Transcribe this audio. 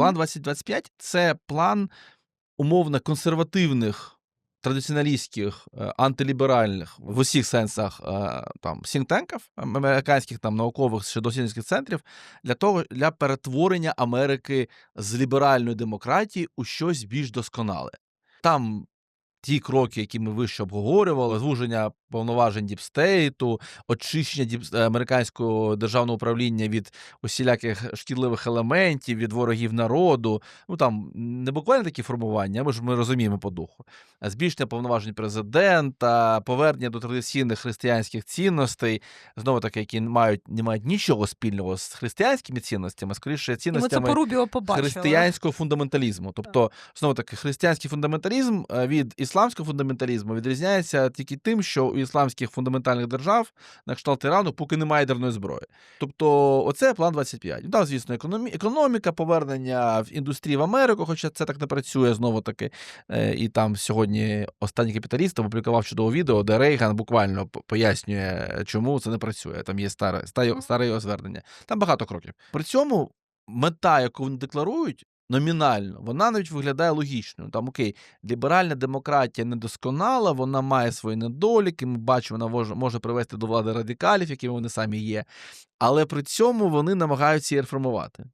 План 2025 це план умовно консервативних, традиціоналістських, е, антиліберальних в усіх сенсах е, там сінтенків, американських там наукових чи дослідницьких центрів для того для перетворення Америки з ліберальної демократії у щось більш досконале. Там ті кроки, які ми вище обговорювали, звуження повноважень діпстейту, очищення діп... е, американського державного управління від усіляких шкідливих елементів, від ворогів народу. Ну там не буквально такі формування, ми ж ми розуміємо по духу. А Збільшення повноважень президента, повернення до традиційних християнських цінностей, знову таки, які мають не мають нічого спільного з християнськими цінностями, скоріше це цінностями побачили. християнського фундаменталізму. Тобто, знову таки, християнський фундаменталізм е, від ісламського фундаменталізму відрізняється тільки тим, що у ісламських фундаментальних держав, на кшталт Ірану, поки немає ядерної зброї. Тобто, оце план 25. Ну, Там, звісно, економі... економіка, повернення в індустрії в Америку, хоча це так не працює знову таки. Е, І там сьогодні останній капіталіст опублікував чудове відео, де Рейган буквально пояснює, чому це не працює. Там є старе, старе його звернення. Там багато кроків. При цьому мета, яку вони декларують, номінально, вона навіть виглядає логічною. Там окей, ліберальна демократія недосконала, вона має свої недоліки. Ми бачимо, вона може, привести до влади радикалів, якими вони самі є. Але при цьому вони намагаються її реформувати.